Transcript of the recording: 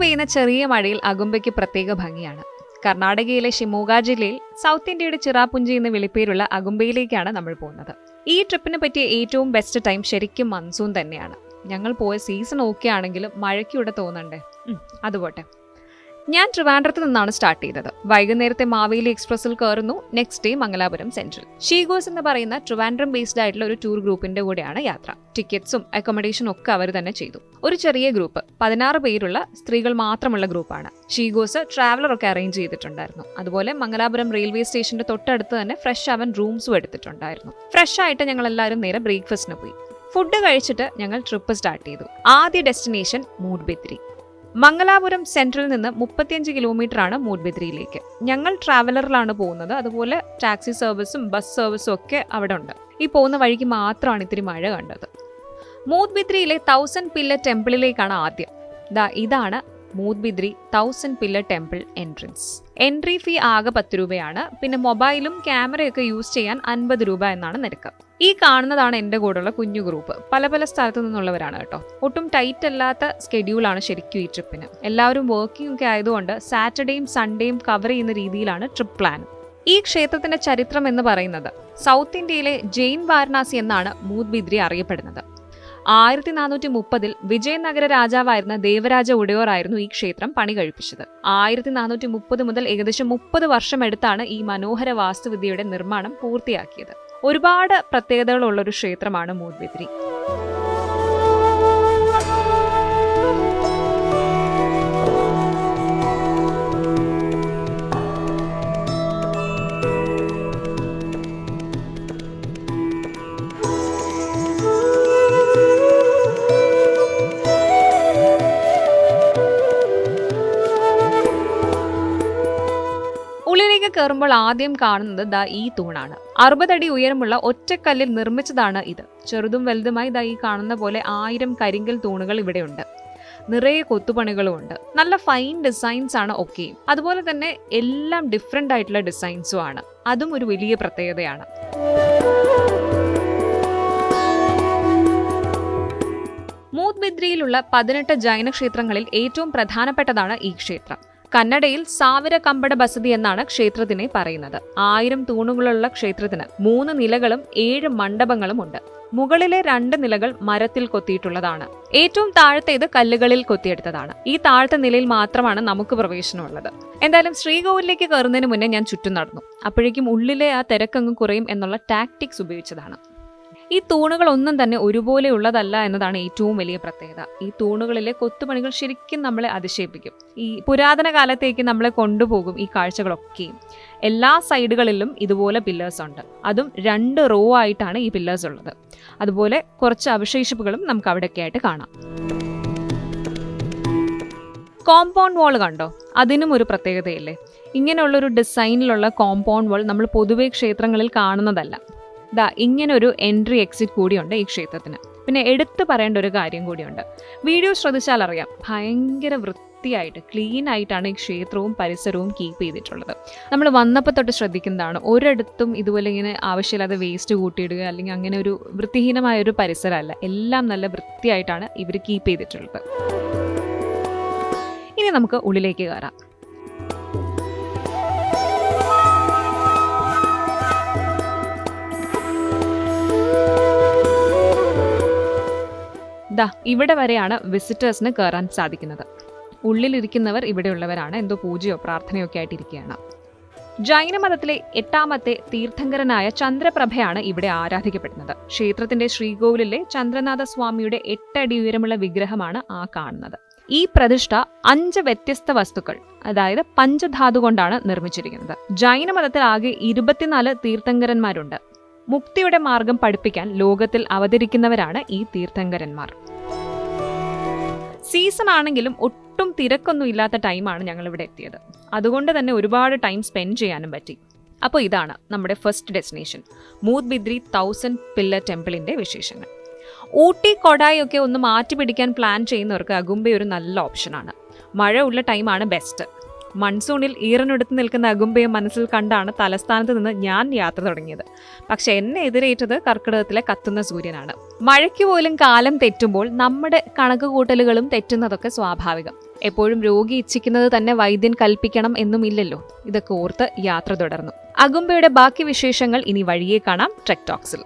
പെയ്യുന്ന ചെറിയ മഴയിൽ അകുംബയ്ക്ക് പ്രത്യേക ഭംഗിയാണ്. കർണാടകയിലെ ഷിമോഗ ജില്ലയിൽ സൗത്ത് ഇന്ത്യയുടെ ചിറാപുഞ്ചി എന്ന വിളിപ്പേരുള്ള അകുംബയിലേക്കാണ് നമ്മൾ പോകുന്നത്. ഈ ട്രിപ്പിനെ പറ്റിയ ഏറ്റവും ബെസ്റ്റ് ടൈം ശരിക്കും മൺസൂൺ തന്നെയാണ്. ഞങ്ങൾ പോയ സീസൺ ഓക്കെ ആണെങ്കിലും മഴയ്ക്കൂടെ തോന്നണ്ടേ? അതുപോട്ടെ ഞാൻ ട്രിവാൻഡ്രത്ത് നിന്നാണ് സ്റ്റാർട്ട് ചെയ്തത്. വൈകുന്നേരത്തെ മാവേലി എക്സ്പ്രസിൽ കയറുന്നു. നെക്സ്റ്റ് ഡേ മംഗലാപുരം സെൻട്രൽ ഷീഗോസ് എന്ന് പറയുന്ന ട്രിവാൻഡ്രം ബേസ്ഡ് ആയിട്ടുള്ള ഒരു ടൂർ ഗ്രൂപ്പിന്റെ കൂടെയാണ് യാത്ര. ടിക്കറ്റ്സും അക്കോമഡേഷനും ഒക്കെ അവർ തന്നെ ചെയ്തു. ഒരു ചെറിയ ഗ്രൂപ്പ് പതിനാറ് പേരുള്ള സ്ത്രീകൾ മാത്രമുള്ള ഗ്രൂപ്പാണ് ഷീഗോസ് ട്രാവലർ ഒക്കെ അറേഞ്ച് ചെയ്തിട്ടുണ്ടായിരുന്നു. അതുപോലെ മംഗലാപുരം റെയിൽവേ സ്റ്റേഷന്റെ തൊട്ടടുത്ത് തന്നെ ഫ്രഷ് അവൻ റൂംസും എടുത്തിട്ടുണ്ടായിരുന്നു. ഫ്രഷ് ആയിട്ട് ഞങ്ങൾ എല്ലാവരും നേരെ ബ്രേക്ക്ഫാസ്റ്റിന് പോയി. ഫുഡ് കഴിച്ചിട്ട് ഞങ്ങൾ ട്രിപ്പ് സ്റ്റാർട്ട് ചെയ്തു. ആദ്യ ഡെസ്റ്റിനേഷൻ മൂഡ്ബിദ്രി മംഗലാപുരം സെൻട്രൽ നിന്ന് മുപ്പത്തിയഞ്ച് കിലോമീറ്റർ ആണ് മൂഡ്ബിദ്രിയിലേക്ക് ഞങ്ങൾ ട്രാവലറിലാണ് പോകുന്നത്. അതുപോലെ ടാക്സി സർവീസും ബസ് സർവീസും ഒക്കെ അവിടെ ഉണ്ട്. ഈ പോകുന്ന വഴിക്ക് മാത്രമാണ് ഇത്തിരി മഴ കണ്ടത്. മൂദ്ബിദ്രിയിലെ തൗസൻഡ് പില്ല ടെമ്പിളിലേക്കാണ് ആദ്യം. ദാ ഇതാണ് Moodbidri thousand pillar temple entrance entry fee ആകെ പത്ത് രൂപയാണ്. പിന്നെ മൊബൈലും ക്യാമറയൊക്കെ യൂസ് ചെയ്യാൻ അൻപത് രൂപ എന്നാണ് നിരക്ക്. ഈ കാണുന്നതാണ് എന്റെ കൂടെയുള്ള കുഞ്ഞു ഗ്രൂപ്പ് പല പല സ്ഥലത്തു നിന്നുള്ളവരാണ് കേട്ടോ. ഒട്ടും ടൈറ്റ് അല്ലാത്ത സ്കെഡ്യൂളാണ് ശരിക്കും ഈ ട്രിപ്പിന് എല്ലാവരും വർക്കിംഗ് ഒക്കെ ആയതുകൊണ്ട് സാറ്റർഡേയും സൺഡേയും കവർ ചെയ്യുന്ന രീതിയിലാണ് ട്രിപ്പ് പ്ലാൻ ഈ ക്ഷേത്രത്തിന്റെ ചരിത്രം എന്ന് പറയുന്നത് സൗത്ത് ഇന്ത്യയിലെ ജെയിൻ വാരണാസി എന്നാണ് മൂദ്ബിദ്രി അറിയപ്പെടുന്നത്. ആയിരത്തി നാനൂറ്റി മുപ്പതിൽ വിജയനഗര രാജാവായിരുന്ന ദേവരാജ ഉടയോർ ആയിരുന്നു ഈ ക്ഷേത്രം പണി കഴിപ്പിച്ചത്. ആയിരത്തി നാനൂറ്റി മുപ്പത് മുതൽ ഏകദേശം മുപ്പത് വർഷം എടുത്താണ് ഈ മനോഹര വാസ്തുവിദ്യയുടെ നിർമ്മാണം പൂർത്തിയാക്കിയത്. ഒരുപാട് പ്രത്യേകതകളുള്ള ഒരു ക്ഷേത്രമാണ് മൂദ്ബിദ്രി ഉള്ളിലേക്ക് കയറുമ്പോൾ ആദ്യം കാണുന്നത് ദ ഈ തൂണാണ്. അറുപതടി ഉയരമുള്ള ഒറ്റക്കല്ലിൽ നിർമ്മിച്ചതാണ് ഇത്. ചെറുതും വലുതുമായി ദാ ഈ കാണുന്ന പോലെ ആയിരം കരിങ്കൽ തൂണുകൾ ഇവിടെയുണ്ട്. നിറയെ കൊത്തുപണികളും ഉണ്ട്. നല്ല ഫൈൻ ഡിസൈൻസ് ആണ് ഒക്കെയും അതുപോലെ തന്നെ എല്ലാം ഡിഫറെന്റ് ആയിട്ടുള്ള ഡിസൈൻസും ആണ്. അതും ഒരു വലിയ പ്രത്യേകതയാണ്. മൂദ്ബിദ്രിയിലുള്ള പതിനെട്ട് ജൈന ക്ഷേത്രങ്ങളിൽ ഏറ്റവും പ്രധാനപ്പെട്ടതാണ് ഈ ക്ഷേത്രം. കന്നഡയിൽ സാവര കമ്പട ബസതി എന്നാണ് ക്ഷേത്രത്തിനെ പറയുന്നത്. ആയിരം തൂണുകളുള്ള ക്ഷേത്രത്തിന് മൂന്ന് നിലകളും ഏഴ് മണ്ഡപങ്ങളും ഉണ്ട്. മുകളിലെ രണ്ട് നിലകൾ മരത്തിൽ കൊത്തിയിട്ടുള്ളതാണ്. ഏറ്റവും താഴത്തേത് കല്ലുകളിൽ കൊത്തിയെടുത്തതാണ്. ഈ താഴത്തെ നിലയിൽ മാത്രമാണ് നമുക്ക് പ്രവേശനമുള്ളത് എന്തായാലും ശ്രീകോവിലേക്ക് കയറുന്നതിന് മുന്നേ ഞാൻ ചുറ്റും നടന്നു. അപ്പോഴേക്കും ഉള്ളിലെ ആ തിരക്കങ്ങ് കുറയും എന്നുള്ള ടാക്ടിക്സ് ഉപയോഗിച്ചതാണ്. ഈ തൂണുകൾ ഒന്നും തന്നെ ഒരുപോലെ ഉള്ളതല്ല എന്നതാണ് ഏറ്റവും വലിയ പ്രത്യേകത. ഈ തൂണുകളിലെ കൊത്തുപണികൾ ശരിക്കും നമ്മളെ അതിശയിപ്പിക്കും. ഈ പുരാതന കാലത്തേക്ക് നമ്മളെ കൊണ്ടുപോകും ഈ കാഴ്ചകളൊക്കെയും. എല്ലാ സൈഡുകളിലും ഇതുപോലെ പില്ലേഴ്സ് ഉണ്ട്. അതും രണ്ട് റോ ആയിട്ടാണ് ഈ പില്ലേഴ്സ് ഉള്ളത്. അതുപോലെ കുറച്ച് അവശേഷിപ്പുകളും നമുക്ക് അവിടെയൊക്കെ ആയിട്ട് കാണാം. കോമ്പൗണ്ട് വാൾ കണ്ടോ? അതിനും ഒരു പ്രത്യേകതയില്ലേ? ഇങ്ങനെയുള്ളൊരു ഡിസൈനിലുള്ള കോമ്പൗണ്ട് വാൾ നമ്മൾ പൊതുവെ ക്ഷേത്രങ്ങളിൽ കാണുന്നതല്ല. ദാ ഇങ്ങനൊരു എൻട്രി എക്സിറ്റ് കൂടിയുണ്ട് ഈ ക്ഷേത്രത്തിന്. പിന്നെ എടുത്തു പറയേണ്ട ഒരു കാര്യം കൂടിയുണ്ട്. വീഡിയോ ശ്രദ്ധിച്ചാൽ അറിയാം ഭയങ്കര വൃത്തിയായിട്ട് ക്ലീൻ ആയിട്ടാണ് ഈ ക്ഷേത്രവും പരിസരവും കീപ്പ് ചെയ്തിട്ടുള്ളത്. നമ്മൾ വന്നപ്പോൾ തൊട്ട് ശ്രദ്ധിക്കുന്നതാണ് ഒരിടത്തും ഇതുപോലെ ഇങ്ങനെ ആവശ്യമില്ലാതെ വേസ്റ്റ് കൂട്ടിയിടുക അല്ലെങ്കിൽ അങ്ങനെ ഒരു വൃത്തിഹീനമായ ഒരു പരിസരമല്ല. എല്ലാം നല്ല വൃത്തിയായിട്ടാണ് ഇവർ കീപ്പ് ചെയ്തിട്ടുള്ളത്. ഇനി നമുക്ക് ഉള്ളിലേക്ക് കയറാം. ദാ ഇവിടെ വരെയാണ് വിസിറ്റേഴ്സിന് കയറാൻ സാധിക്കുന്നത്. ഉള്ളിലിരിക്കുന്നവർ ഇവിടെയുള്ളവരാണ്. എന്തോ പൂജയോ പ്രാർത്ഥനയോ ഒക്കെ ആയിട്ടിരിക്കുകയാണ്. ജൈനമതത്തിലെ എട്ടാമത്തെ തീർത്ഥങ്കരനായ ചന്ദ്രപ്രഭയാണ് ഇവിടെ ആരാധിക്കപ്പെടുന്നത്. ക്ഷേത്രത്തിന്റെ ശ്രീകോവിലിലെ ചന്ദ്രനാഥ സ്വാമിയുടെ എട്ടടി ഉയരമുള്ള വിഗ്രഹമാണ് ആ കാണുന്നത്. ഈ പ്രതിഷ്ഠ അഞ്ച് വ്യത്യസ്ത വസ്തുക്കൾ അതായത് പഞ്ചധാതു കൊണ്ടാണ് നിർമ്മിച്ചിരിക്കുന്നത്. ജൈനമതത്തിൽ ആകെ ഇരുപത്തിനാല് തീർത്ഥങ്കരന്മാരുണ്ട്. മുക്തിയുടെ മാർഗം പഠിപ്പിക്കാൻ ലോകത്തിൽ അവതരിക്കുന്നവരാണ് ഈ തീർത്ഥങ്കരന്മാർ. സീസൺ ആണെങ്കിലും ഒട്ടും തിരക്കൊന്നും ഇല്ലാത്ത ടൈമാണ് ഞങ്ങൾ ഇവിടെ എത്തിയത്. അതുകൊണ്ട് തന്നെ ഒരുപാട് ടൈം സ്പെൻഡ് ചെയ്യാനും പറ്റി. അപ്പോൾ ഇതാണ് നമ്മുടെ first destination Moodbidri thousand pillar ടെമ്പിളിന്റെ വിശേഷങ്ങൾ. ഊട്ടി കൊടായി ഒക്കെ ഒന്ന് മാറ്റി പിടിക്കാൻ പ്ലാൻ ചെയ്യുന്നവർക്ക് അഗുംബെ ഒരു നല്ല ഓപ്ഷനാണ് മഴ ഉള്ള ടൈമാണ് ബെസ്റ്റ് മൺസൂണിൽ ഈറനെടുത്ത് നിൽക്കുന്ന അഗുംബയെ മനസ്സിൽ കണ്ടാണ് തലസ്ഥാനത്ത് നിന്ന് ഞാൻ യാത്ര തുടങ്ങിയത്. പക്ഷെ എന്നെ എതിരേറ്റത് കർക്കിടകത്തിലെ കത്തുന്ന സൂര്യനാണ്. മഴയ്ക്ക് പോലും കാലം തെറ്റുമ്പോൾ നമ്മുടെ കണക്കുകൂട്ടലുകളും തെറ്റുന്നതൊക്കെ സ്വാഭാവികം. എപ്പോഴും രോഗി ഇച്ഛിക്കുന്നത് തന്നെ വൈദ്യൻ കൽപ്പിക്കണം എന്നും ഇല്ലല്ലോ. ഇതൊക്കെ ഓർത്ത് യാത്ര തുടർന്നു. അഗുംബയുടെ ബാക്കി വിശേഷങ്ങൾ ഇനി വഴിയെ കാണാം ട്രെക് ടോക്സിൽ